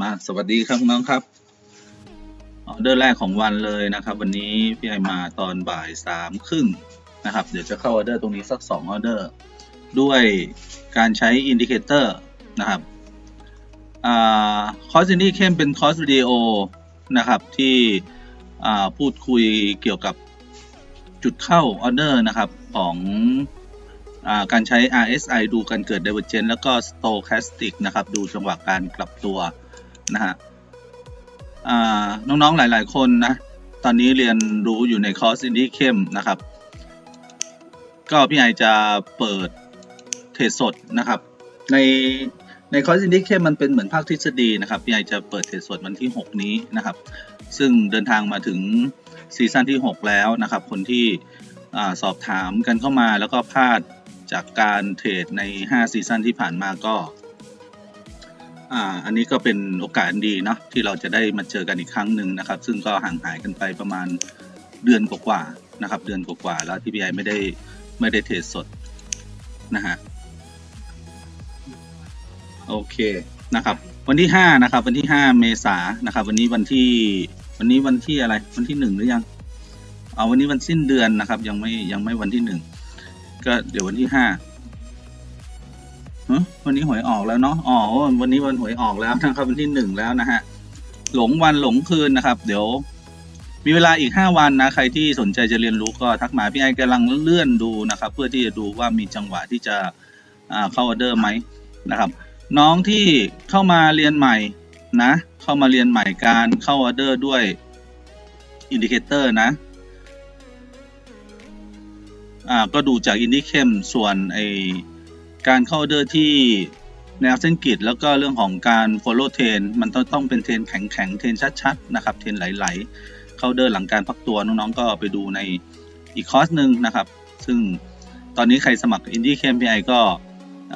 มาสวัสดีครับน้องครับออเดอร์แรกของวันเลยนะครับ วันนี้พี่ไอมาตอนบ่ายสามครึ่งนะครับ เดี๋ยวจะเข้าออเดอร์ตรงนี้สักสองออเดอร์ด้วยการใช้อินดิเคเตอร์นะครับคอร์สนี้เข้มเป็นคอร์สวิดีโอนะครับที่พูดคุยเกี่ยวกับจุดเข้าออเดอร์นะครับของอาการใช้ RSI ดูการเกิด Divergence แล้วก็ Stochastic นะครับ ดูจังหวะการกลับตัว นะฮะน้องๆหลาย ๆ คนนะ ตอนนี้เรียนรู้อยู่ในคอร์สอินดี้เข้มนะครับ ก็พี่ไอจะเปิดเทรดสดนะครับ ในในคอร์สอินดี้เข้มมันเป็นเหมือนภาคทฤษฎีนะครับพี่ไอจะเปิดเทรดสดวันที่ 6 นี้นะครับ ซึ่งเดินทางมาถึงซีซั่นที่ 6 แล้วนะครับ คนที่อสอบถามกันเข้ามาแล้วก็พลาดจากการเทรดใน 5 ซีซั่นที่ผ่านมาก็ อ่าอันนี้ก็เป็นโอกาสดีเนาะที่เราจะได้มาเจอกันอีกครั้งหนึ่งนะครับ ซึ่งก็ห่างหายกันไปประมาณเดือนกว่าๆนะครับ เดือนกว่าๆแล้วที่พี่ไอไม่ได้ไม่ได้เทรดสดนะฮะโอเคนะครับ วันที่ห้านะครับ วันที่ห้าเมษานะครับ วันนี้วันที่วันนี้วันที่อะไร วันที่หนึ่งหรือยังเอาวันนี้วันสิ้นเดือนนะครับ ยังไม่ยังไม่วันที่หนึ่งก็เดี๋ยววันที่ห้า วันนี้หวยออกแล้วเนาะอ๋อวันนี้วันหวยออกแล้วนะครับวันที่หนึ่งแล้วนะฮะหลงวันหลงคืนนะครับ เดี๋ยว มีเวลาอีกห้าวันนะใครที่สนใจจะเรียนรู้ก็ทักมาพี่ไอกำลังเลื่อนดูนะครับ เพื่อที่จะดูว่ามีจังหวะที่จะเข้าออเดอร์ไหมนะครับ น้องที่เข้ามาเรียนใหม่นะ เข้ามาเรียนใหม่การเข้าออเดอร์ด้วยอินดิเคเตอร์นะอ่าก็ดูจากอินดิเคมส่วนไอ การเข้าเดอร์ที่แนวเส้นกริดแล้วก็เรื่องของการ follow trend มันต้องต้องเป็นเทนแข็งแข็งๆ เทนชัดๆ นะครับ เทนไหลๆ เข้าเดอร์หลังการพักตัวน้องๆ ก็ไปดูในอีกคอร์สหนึ่งนะครับ ซึ่งตอนนี้ใครสมัคร Indie KPI ก็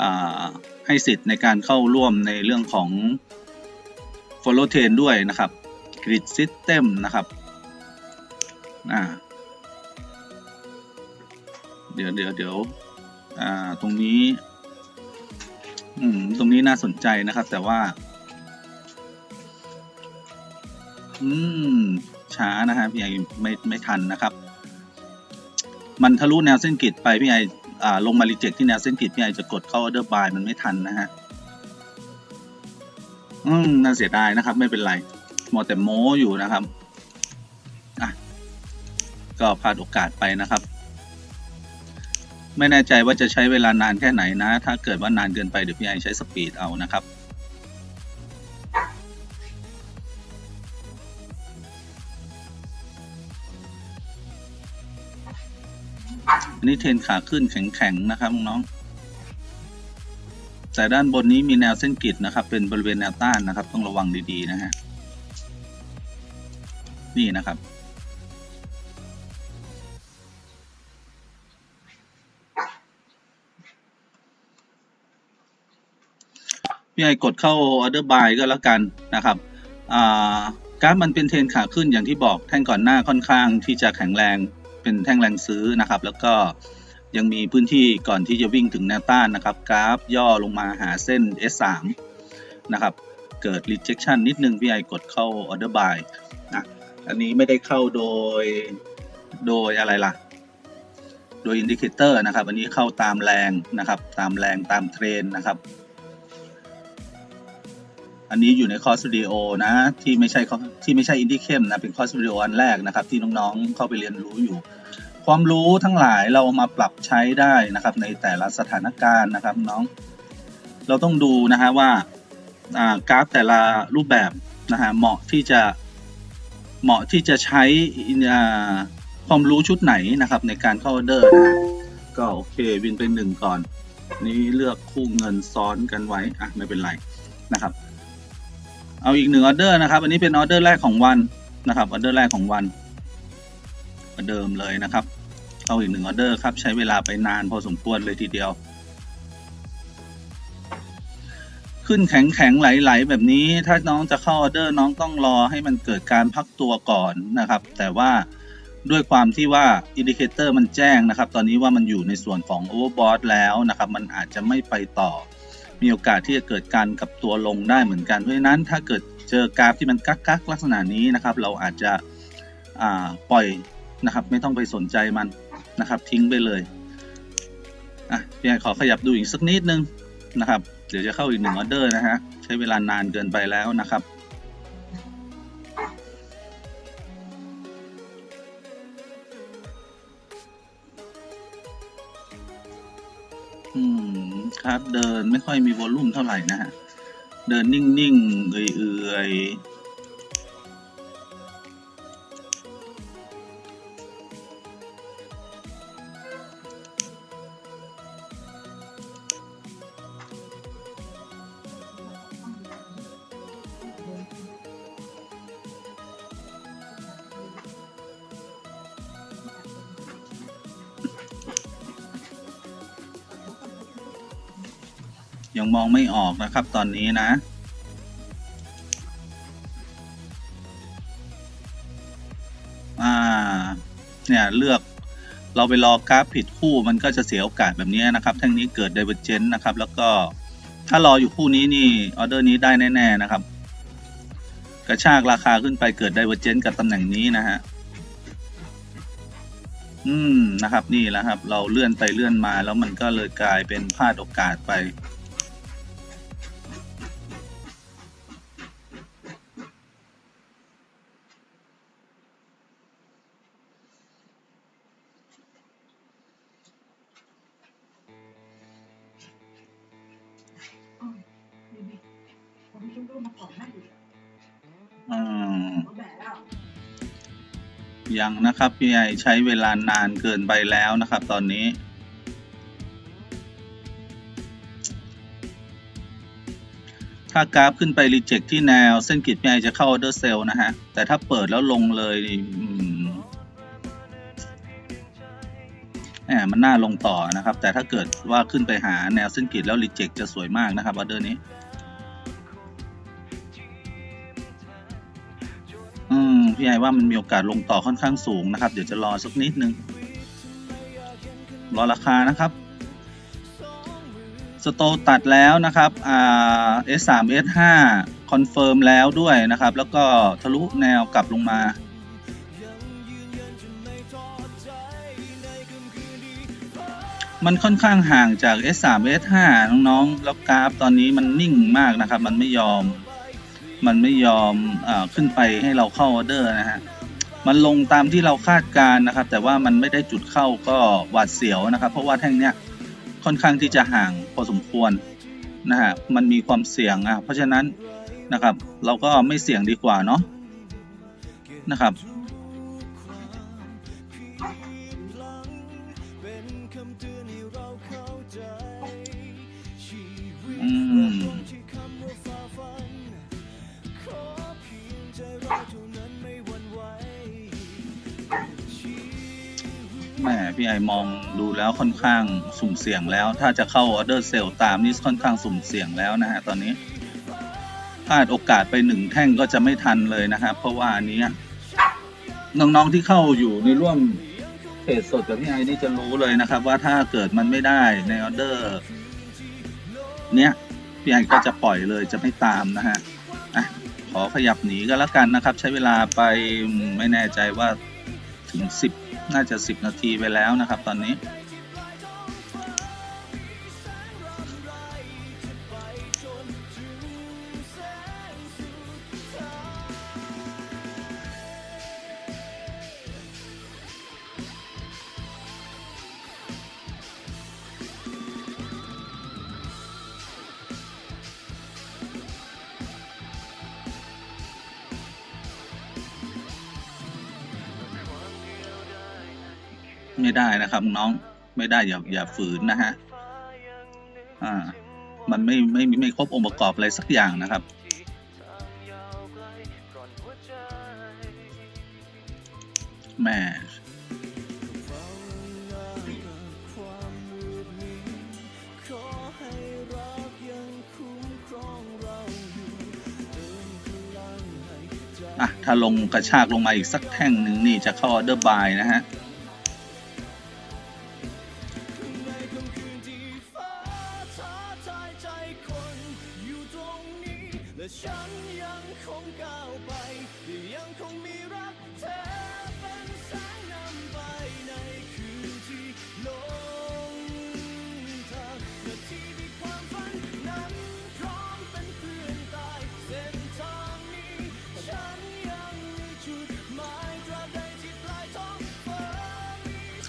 อ่าให้สิทธิ์ในการเข้าร่วมในเรื่องของ follow trend ด้วยนะครับ grid system นะครับอ่าเดี๋ยวเดี๋ยวเดี๋ยวตรงนี้ อืม ตรงนี้น่าสนใจนะครับ แต่ว่า อืม ช้านะฮะพี่ไอไม่ไม่ทันนะครับ มันทะลุแนวเส้นกริดไปพี่ไออ่าลงมารีเจ็คที่แนวเส้นกริดพี่ไอจะกดเข้าออเดอร์บายมันไม่ทันนะฮะอืมน่าเสียดายนะครับ ไม่เป็นไรมัวแต่โม้อยู่นะครับ อะ ก็พลาดโอกาสไปนะครับ ไม่แน่ใจว่าจะใช้เวลานานแค่ไหนนะ ถ้าเกิดว่านานเกินไปเดี๋ยวพี่ไอใช้สปีดเอานะครับอันนี้เทนขาขึ้นแข็งๆนะครับน้องแต่ด้านบนนี้มีแนวเส้นกริดนะครับ เป็นบริเวณแนวต้านนะครับ ต้องระวังดีๆนะฮะนี่นะครับ พี่ไอกดเข้า order buy ก็แล้วกันนะครับอ่ากราฟมันเป็นเทรนขาขึ้นอย่างที่บอกแท่งก่อนหน้าค่อนข้างที่จะแข็งแรงเป็นแท่งแรงซื้อนะครับ แล้วก็ยังมีพื้นที่ก่อนที่จะวิ่งถึงแนวต้านนะครับ กราฟย่อลงมาหาเส้น S3 นะครับ เกิด rejection นิดนึงพี่ไอกดเข้า order buy นะอันนี้ไม่ได้เข้าโดยโดยอะไรล่ะ โดยอินดิเคเตอร์นะครับ อันนี้เข้าตามแรงนะครับ ตามแรงตามเทรนนะครับ อันนี้อยู่ในคอร์สวิดีโอนะ ที่ไม่ใช่ที่ไม่ใช่อินดี้เข้มนะเป็นคอร์สวิดีโออันแรกนะครับ ที่น้องๆเข้าไปเรียนรู้อยู่ ความรู้ทั้งหลายเรามาปรับใช้ได้นะครับ ในแต่ละสถานการณ์นะครับน้อง เราต้องดูนะฮะว่าากราฟแต่ละรูปแบบนะฮะเหมาะที่จะเหมาะที่จะใช้ความรู้ชุดไหนนะครับ ในการเข้าออเดอร์นะก็โอเควินเป็นหนึ่งก่อน นี่เลือกคู่เงินซ้อนกันไว้อะไม่เป็นไรนะครับ เอาอีกหนึ่งออเดอร์นะครับ อันนี้เป็นออเดอร์แรกของวันนะครับออเดอร์แรกของวันเดิมเลยนะครับ เอาอีกหนึ่งออเดอร์ครับ ใช้เวลาไปนานพอสมควรเลยทีเดียว ขึ้นแข็งแข็งไหลๆแบบนี้ ถ้าน้องจะเข้าออเดอร์น้องต้องรอให้มันเกิดการพักตัวก่อนนะครับ แต่ว่าด้วยความที่ว่าอินดิเคเตอร์มันแจ้งนะครับ ตอนนี้ว่ามันอยู่ในส่วนของ overbought แล้วนะครับ มันอาจจะไม่ไปต่อ มีโอกาสที่จะเกิดการกับตัวลงได้เหมือนกันเพราะฉะนั้นถ้าเกิดเจอกราฟที่มันกักกักๆลักษณะนี้นะครับ เราอาจจะปล่อยนะครับ ไม่ต้องไปสนใจมันนะครับ ทิ้งไปเลยอะพี่ไอขอขยับดูอีกสักนิดนึงนะครับ เดี๋ยวจะเข้าอีกหนึ่งออเดอร์นะฮะใช้เวลานานเกินไปแล้วนะครับอืม ครับ เดินไม่ค่อยมีวอลลุ่มเท่าไหร่นะฮะ เดินนิ่งๆ เอื่อยๆ ยังมองไม่ออกนะครับตอนนี้นะอ่าเนี่ยเลือกเราไปรอกราฟผิดคู่มันก็จะเสียโอกาสแบบนี้นะครับแท่งนี้เกิด divergence นะครับ แล้วก็ถ้ารออยู่คู่นี้นี่ออเดอร์นี้ได้แน่ๆนะครับ กระชากราคาขึ้นไปเกิด divergence กับตำแหน่งนี้นะฮะอืมนะครับนี่แหละครับ เราเลื่อนไปเลื่อนมาแล้วมันก็เลยกลายเป็นพลาดโอกาสไป ยู่อืมเขาแบกแล้วยังนะครับพี่ไอใช้เวลานานเกินไปแล้วนะครับ ตอนนี้ ถ้ากราฟขึ้นไปรีเจ็คที่แนว เส้นขีดพี่ไอจะเข้าออเดอร์เซลนะฮะ แต่ถ้าเปิดแล้วลงเลยนี่อืมแหมมันน่าลงต่อนะครับ แต่ถ้าเกิดว่าขึ้นไปหาแนวเส้นขีดแล้วรีเจ็คจะสวยมากนะครับออเดอร์นี้ อืมพี่ไอว่ามันมีโอกาสลงต่อค่อนข้างสูงนะครับ เดี๋ยวจะรอสักนิดนึง รอราคานะครับ สโตตัดแล้วนะครับอ่า S3 S5 คอนเฟิร์มแล้วด้วยนะครับ แล้วก็ทะลุแนวกลับลงมามันค่อนข้างห่างจาก S3 S5 น้องๆ แล้วกราฟตอนนี้มันนิ่งมากนะครับ มันไม่ยอม มันไม่ยอมอขึ้นไปให้เราเข้าออเดอร์นะฮะมันลงตามที่เราคาดการ์นะครับ แต่ว่ามันไม่ได้จุดเข้าก็หวาดเสียวนะครับ เพราะว่าแท่งเนี้ยค่อนข้างที่จะห่างพอสมควรนะฮะมันมีความเสี่ยงอะเพราะฉะนั้นนะครับ เราก็ไม่เสี่ยงดีกว่าเนาะนะครับ แหมพี่ไอมองดูแล้วค่อนข้างสุ่มเสี่ยงแล้ว ถ้าจะเข้าออเดอร์เซลตามนี่ค่อนข้างสุ่มเสี่ยงแล้วนะฮะตอนนี้พลาดโอกาสไปหนึ่งแท่งก็จะไม่ทันเลยนะครับ เพราะว่าอันนี้น้องๆที่เข้าอยู่ในร่วมเพจสดกับพี่ไอนี่จะรู้เลยนะครับ ว่าถ้าเกิดมันไม่ได้ในออเดอร์ เนี้ยพี่ไอก็จะปล่อยเลยจะไม่ตามนะฮะอะขอขยับหนีก็แล้วกันนะครับ ใช้เวลาไปไม่แน่ใจว่าถึงสิบ น่าจะ 10 นาทีไปแล้วนะครับตอนนี้ ไม่ได้นะครับน้องไม่ได้อย่าอย่าฝืนนะฮะอ่า มันไม่ไม่ไม่ไม่ครบองค์ประกอบอะไรสักอย่างนะครับ แม่อะ ถ้าลงกระชากลงมาอีกสักแท่งหนึ่งนี่จะเข้าออเดอร์บายนะฮะ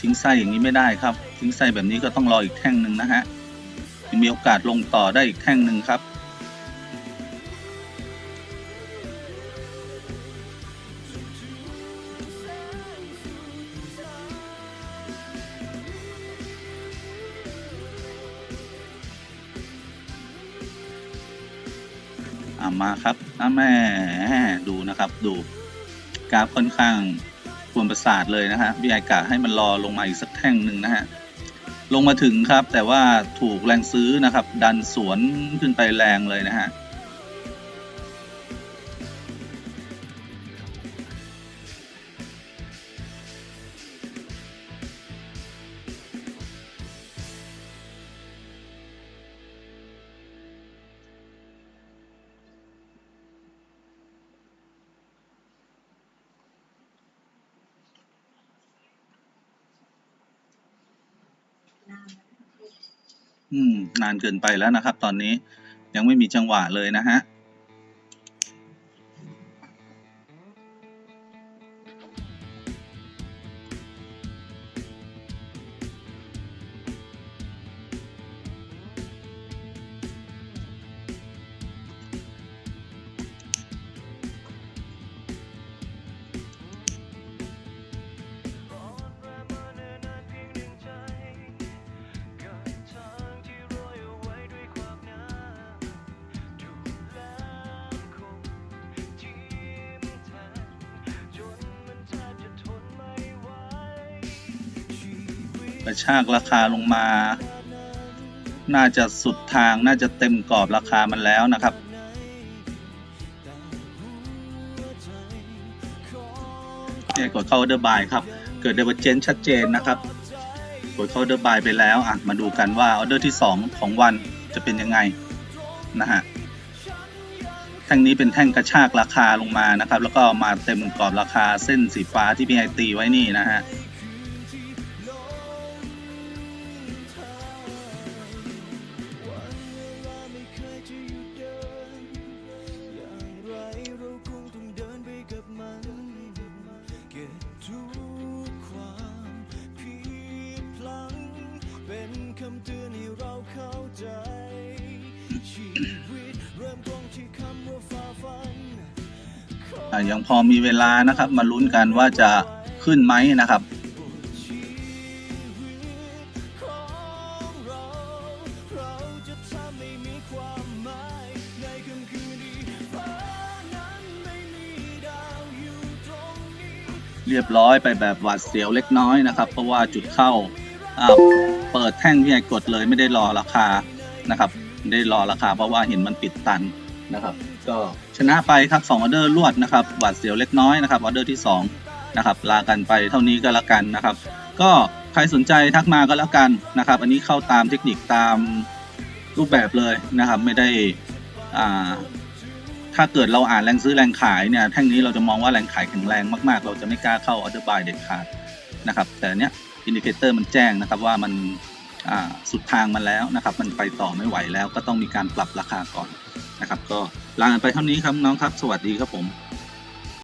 ทิ้งไส้อย่างนี้ไม่ได้ครับ ทิ้งไส้แบบนี้ก็ต้องรออีกแท่งหนึ่งนะฮะยังมีโอกาสลงต่อได้อีกแท่งหนึ่งครับ อ่ามาครับอ่าแม่ดูนะครับ ดูกราฟค่อนข้าง วนประสาทเลยนะฮะพี่ไอกะให้มันรอลงมาอีกสักแท่งหนึ่งนะฮะลงมาถึงครับแต่ว่าถูกแรงซื้อนะครับ ดันสวนขึ้นไปแรงเลยนะฮะ อืม นานเกินไปแล้วนะครับ ตอนนี้ยังไม่มีจังหวะเลยนะฮะ ระชากราคาลงมา น่าจะสุดทางน่าจะเต็มกรอบราคามันแล้วนะครับ เนี่ยกดเข้า order buy ครับ เกิด divergence ชัดเจนนะครับ กดเข้า order buy ไปแล้วอะมาดูกันว่า order ที่ 2 ของวันจะเป็นยังไงนะฮะแท่งนี้เป็นแท่งกระชากราคาลงมานะครับ แล้วก็มาเต็มกรอบราคาเส้นสีฟ้าที่พี่ไอตีไว้นี่นะฮะ ยังพอมีเวลานะครับมาลุ้นกันว่าจะขึ้นไหมนะครับเรียบร้อยไปแบบหวาดเสียวเล็กน้อยนะครับ เพราะว่าจุดเข้าอ่าเปิดแท่งพี่ไอกดเลยไม่ได้รอราคานะครับ ไม่ได้รอราคาเพราะว่าเห็นมันปิดตัน นะครับ ก็ชนะไปครับ2ออเดอร์รวดนะครับหวาดเสียวเล็กน้อยนะครับออเดอร์ที่2นะครับลากันไปเท่านี้ก็แล้วกันนะครับ ก็ใครสนใจทักมาก็แล้วกันนะครับ อันนี้เข้าตามเทคนิคตามรูปแบบเลยนะครับ ไม่ได้อ่าถ้าเกิดเราอ่านแรงซื้อแรงขายเนี่ยแท่งนี้เราจะมองว่าแรงขายแข็งแรงมากๆ เราจะไม่กล้าเข้าออเดอร์บายเด็ดขาดนะครับแต่เนี้ยอินดิเคเตอร์มันแจ้งนะครับว่ามันอ่าสุดทางมันแล้วนะครับ มันไปต่อไม่ไหวแล้วก็ต้องมีการปรับราคาก่อน นะครับ ก็ลากันไปเท่านี้ครับน้องครับ สวัสดีครับผม